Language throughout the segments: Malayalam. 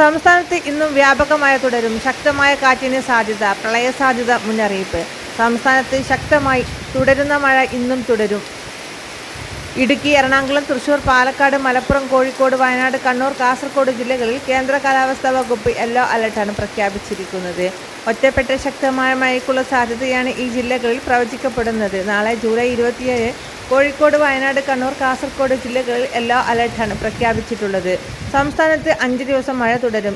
സംസ്ഥാനത്ത് ഇന്നും വ്യാപകമായ തുടരും. ശക്തമായ കാറ്റിന് സാധ്യത പ്രളയ സാധ്യത മുന്നറിയിപ്പ്. സംസ്ഥാനത്ത് ശക്തമായി തുടരുന്ന മഴ ഇന്നും തുടരും. ഇടുക്കി എറണാകുളം തൃശൂർ പാലക്കാട് മലപ്പുറം കോഴിക്കോട് വയനാട് കണ്ണൂർ കാസർഗോഡ് ജില്ലകളിൽ കേന്ദ്ര കാലാവസ്ഥാ വകുപ്പ് യെല്ലോ അലർട്ടാണ് പ്രഖ്യാപിച്ചിരിക്കുന്നത്. ഒറ്റപ്പെട്ട ശക്തമായ മഴയ്ക്കുള്ള സാധ്യതയാണ് ഈ ജില്ലകളിൽ പ്രവചിക്കപ്പെടുന്നത്. നാളെ ജൂലൈ ഇരുപത്തിയേഴ് കോഴിക്കോട് വയനാട് കണ്ണൂർ കാസർഗോഡ് ജില്ലകളിൽ യെല്ലോ അലർട്ടാണ് പ്രഖ്യാപിച്ചിട്ടുള്ളത്. സംസ്ഥാനത്ത് അഞ്ച് ദിവസം മഴ തുടരും.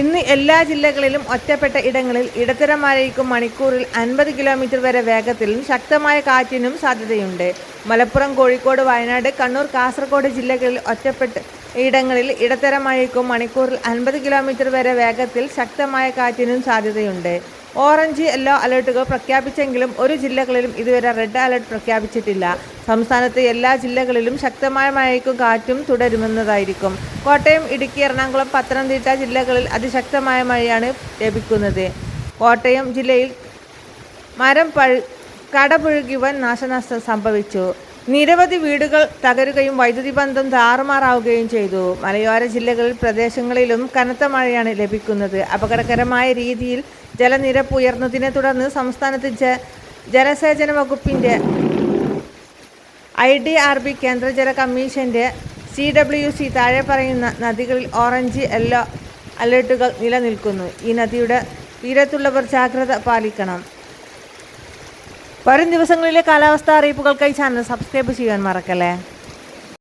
ഇന്ന് എല്ലാ ജില്ലകളിലും ഒറ്റപ്പെട്ട ഇടങ്ങളിൽ ഇടത്തരം മഴയ്ക്കും മണിക്കൂറിൽ അൻപത് കിലോമീറ്റർ വരെ വേഗത്തിലും ശക്തമായ കാറ്റിനും സാധ്യതയുണ്ട്. മലപ്പുറം കോഴിക്കോട് വയനാട് കണ്ണൂർ കാസർഗോഡ് ജില്ലകളിൽ ഒറ്റപ്പെട്ട ഇടങ്ങളിൽ ഇടത്തരം മഴയ്ക്കും മണിക്കൂറിൽ അൻപത് കിലോമീറ്റർ വരെ വേഗത്തിൽ ശക്തമായ കാറ്റിനും സാധ്യതയുണ്ട്. ഓറഞ്ച് യെല്ലോ അലർട്ടുകൾ പ്രഖ്യാപിച്ചെങ്കിലും ഒരു ജില്ലകളിലും ഇതുവരെ റെഡ് അലർട്ട് പ്രഖ്യാപിച്ചിട്ടില്ല. സംസ്ഥാനത്തെ എല്ലാ ജില്ലകളിലും ശക്തമായ മഴയ്ക്കും കാറ്റും തുടരുമെന്നതായിരിക്കും. കോട്ടയം ഇടുക്കി എറണാകുളം പത്തനംതിട്ട ജില്ലകളിൽ അതിശക്തമായ മഴയാണ് ലഭിക്കുന്നത്. കോട്ടയം ജില്ലയിൽ മരം പഴു കടപുഴുകി വൻ നാശനഷ്ടം സംഭവിച്ചു. നിരവധി വീടുകൾ തകരുകയും വൈദ്യുതി ബന്ധം താറുമാറാവുകയും ചെയ്തു. മലയോര ജില്ലകളിൽ പ്രദേശങ്ങളിലും കനത്ത മഴയാണ് ലഭിക്കുന്നത്. അപകടകരമായ രീതിയിൽ ജലനിരപ്പ് ഉയർന്നതിനെ തുടർന്ന് സംസ്ഥാനത്ത് ജ ജലസേചന വകുപ്പിന്റെ ഐ ഡി ആർ ബി കേന്ദ്ര ജല കമ്മീഷന്റെ സി ഡബ്ല്യു സി താഴെ പറയുന്ന നദികളിൽ ഓറഞ്ച് യെല്ലോ അലേർട്ടുകൾ നിലനിൽക്കുന്നു. ഈ നദിയുടെ തീരത്തുള്ളവർ ജാഗ്രത പാലിക്കണം. വരും ദിവസങ്ങളിലെ കാലാവസ്ഥ അറിയിപ്പുകൾക്കായി ചാനൽ സബ്സ്ക്രൈബ് ചെയ്യാൻ മറക്കല്ലേ?